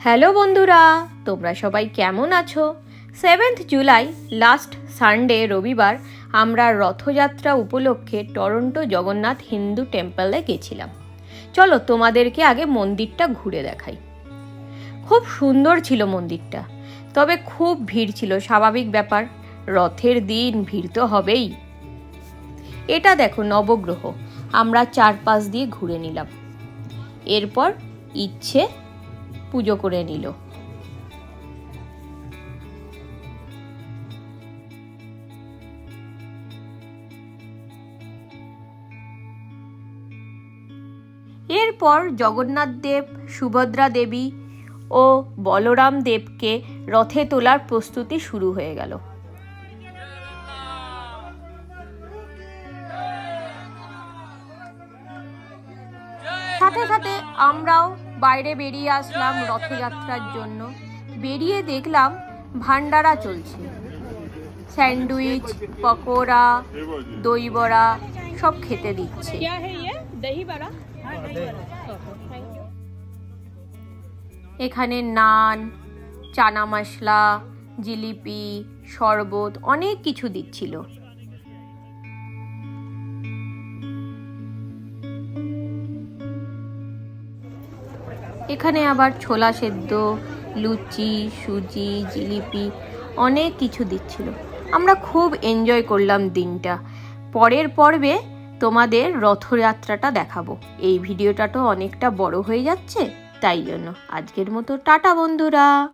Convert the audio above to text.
Hello বন্ধুরা, তোমরা সবাই কেমন আছো? সেভেন্থ জুলাই লাস্ট সানডে রবিবার, আমরা রথযাত্রা উপলক্ষে টরন্টো জগন্নাথ হিন্দু টেম্পলে গেছিলাম। চলো তোমাদেরকে আগে মন্দিরটা ঘুরে দেখাই। খুব সুন্দর ছিল মন্দিরটা, তবে খুব ভিড় ছিল, স্বাভাবিক ব্যাপার, রথের দিন ভিড় তো হবেই। এটা দেখো নবগ্রহ, আমরা চারপাশ দিয়ে ঘুরে নিলাম। এরপর ইচ্ছে পুজো করে নিল। এরপর জগন্নাথ দেব, সুভদ্রা দেবী ও বলরাম দেবকে রথে তোলার প্রস্তুতি শুরু হয়ে গেল। সাথে সাথে আমরাও বাইরে বেরিয়ে আসলাম রথযাত্রার জন্য। বেরিয়ে দেখলাম ভান্ডারা চলছে। স্যান্ডউইচ পকোড়া দই বড়া সব খেতে দিচ্ছে। এখানে নান চানা মশলা জিলিপি শরবত অনেক কিছু দিচ্ছিল। এখানে আবার ছোলা সেদ্ধ, লুচি, সুজি, জিলিপি অনেক কিছু দিচ্ছিল। আমরা খুব এনজয় করলাম দিনটা। পরের পর্বে তোমাদের রথযাত্রাটা দেখাবো। এই ভিডিওটা তো অনেকটা বড় হয়ে যাচ্ছে, তাই জন্য আজকের মতো টাটা বন্ধুরা।